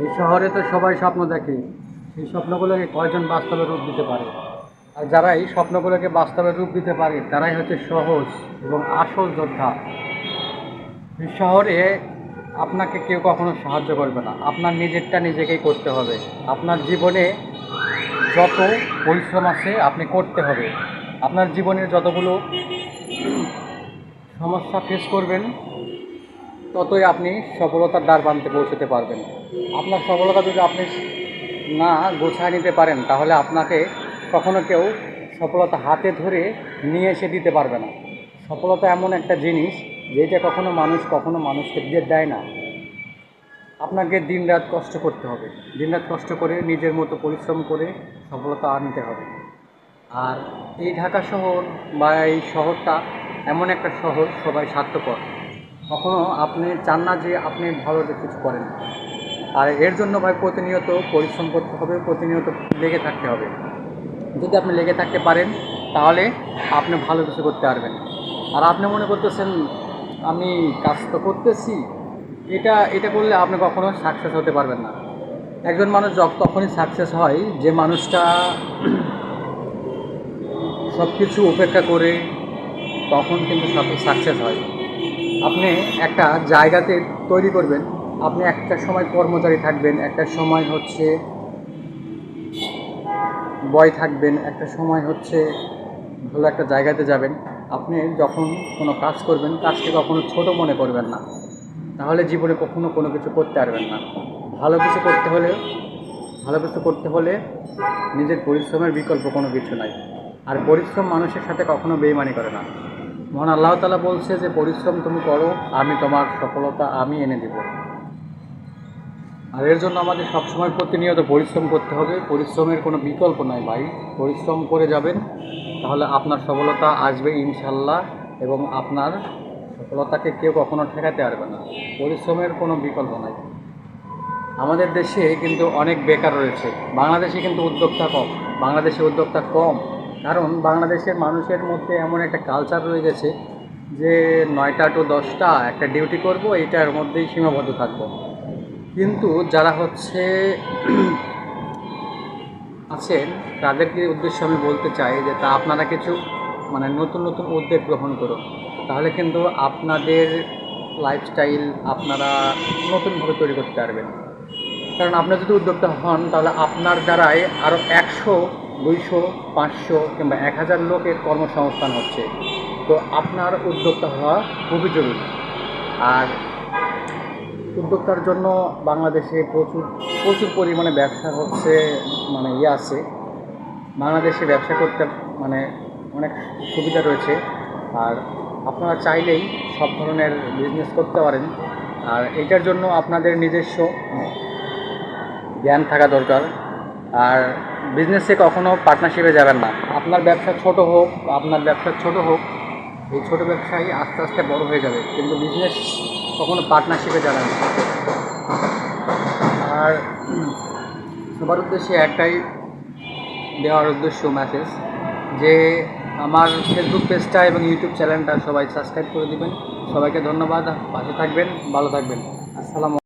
এই শহরে তো সবাই স্বপ্ন দেখে। সেই স্বপ্নগুলোকে কয়জন বাস্তবে রূপ দিতে পারে? আর যারা এই স্বপ্নগুলোকে বাস্তবে রূপ দিতে পারে, তারাই হচ্ছে সহজ এবং আসল যোদ্ধা। এই শহরে আপনাকে কেউ কখনো সাহায্য করবে না। আপনার নিজেরটা নিজেকেই করতে হবে। আপনার জীবনে যত পরিশ্রম আছে, আপনি করতে হবে। আপনার জীবনের যতগুলো সমস্যা ফেস করবেন ততই আপনি সফলতার দ্বার প্রান্তে পৌঁছতে পারবেন। আপনার সফলতা যদি আপনি না গোছায় নিতে পারেন, তাহলে আপনাকে কখনো কেউ সফলতা হাতে ধরে নিয়ে এসে দিতে পারবে না। সফলতা এমন একটা জিনিস যেটা কখনো মানুষ কখনো মানুষকে দিয়ে দেয় না। আপনাকে দিনরাত কষ্ট করতে হবে। দিনরাত কষ্ট করে নিজের মতো পরিশ্রম করে সফলতা আনতে হবে। আর এই ঢাকা শহর বা এই শহরটা এমন একটা শহর সবাই স্বার্থপর। কখনো আপনি চান না যে আপনি ভালো কিছু করেন। আর এর জন্য ভাই প্রতিনিয়ত পরিশ্রম করতে হবে, প্রতিনিয়ত লেগে থাকতে হবে। যদি আপনি লেগে থাকতে পারেন, তাহলে আপনি ভালো কিছু করতে পারবেন। আর আপনি মনে করতেছেন, আমি কাজ তো করতেছি। এটা এটা করলে আপনি কখনো সাকসেস হতে পারবেন না। একজন মানুষ তখনই সাকসেস হয়, যে মানুষটা সব কিছু উপেক্ষা করে, তখন কিন্তু সাকসেস হয়। আপনি একটা জায়গাতে তৈরি করবেন, আপনি একটা সময় কর্মচারী থাকবেন, একটা সময় হচ্ছে বয় থাকবেন, একটা সময় হচ্ছে ভালো একটা জায়গাতে যাবেন। আপনি যখন কোনো কাজ করবেন, কাজকে কখনো ছোট মনে করবেন না। তাহলে জীবনে কখনো কোনো কিছু করতে পারবেন না। ভালো কিছু করতে হলে, ভালো কিছু করতে হলে নিজের পরিশ্রমের বিকল্প কোনো কিছু নাই। আর পরিশ্রম মানুষের সাথে কখনো বেইমানি করে না। মহান আল্লাহ তালা বলছে যে, পরিশ্রম তুমি করো, আমি তোমার সফলতা আমি এনে দেব। আর এর জন্য আমাদের সবসময় প্রতিনিয়ত পরিশ্রম করতে হবে। পরিশ্রমের কোনো বিকল্প নাই ভাই। পরিশ্রম করে যাবেন, তাহলে আপনার সফলতা আসবে ইনশাল্লাহ এবং আপনার সফলতাকে কেউ কখনো ঠেকাতে পারবে না। পরিশ্রমের কোনো বিকল্প নাই। আমাদের দেশে কিন্তু অনেক বেকার রয়েছে। বাংলাদেশে কিন্তু উদ্যোক্তা কম। বাংলাদেশে উদ্যোক্তা কম। কারণ বাংলাদেশের মানুষের মধ্যে এমন একটা কালচার রয়ে গেছে যে নয়টা টু দশটা একটা ডিউটি করব, এটার মধ্যেই সীমাবদ্ধ থাকব। কিন্তু যারা হচ্ছে আছেন, তাদেরকে উদ্দেশ্য আমি বলতে চাই যে তা আপনারা কিছু মানে নতুন নতুন উদ্যোগ গ্রহণ করুন। তাহলে কিন্তু আপনাদের লাইফস্টাইল আপনারা নতুনভাবে তৈরি করতে পারবেন। কারণ আপনার যদি উদ্যোক্তা হন, তাহলে আপনার দ্বারাই আরও একশো দুইশো, পাঁচশো কিংবা এক হাজার লোকের কর্মসংস্থান হচ্ছে। তো আপনার উদ্যোক্তা হওয়া খুবই জরুরি। আর উদ্যোক্তার জন্য বাংলাদেশে প্রচুর প্রচুর পরিমাণে ব্যবসা হচ্ছে মানে ইয়ে আছে। বাংলাদেশে ব্যবসা করতে মানে অনেক সুবিধা রয়েছে। আর আপনারা চাইলেই সব ধরনের বিজনেস করতে পারেন। আর এটার জন্য আপনাদের নিজস্ব জ্ঞান থাকা দরকার। আর বিজনেসে কখনো পার্টনারশিপে যাবেন না। আপনার ব্যবসা ছোট হোক, আপনার ব্যবসা ছোট হোক, এই ছোট ব্যবসায়ী আস্তে আস্তে বড় হয়ে যাবে। কিন্তু বিজনেস কখনো পার্টনারশিপে যাবেন না। আর সবার উদ্দেশ্যে একটাই দেওয়ার উদ্দেশ্য মেসেজ যে আমার ফেসবুক পেজটা এবং ইউটিউব চ্যানেলটা সবাই সাবস্ক্রাইব করে দিবেন। সবাইকে ধন্যবাদ, পাশে থাকবেন, ভালো থাকবেন। আসসালামু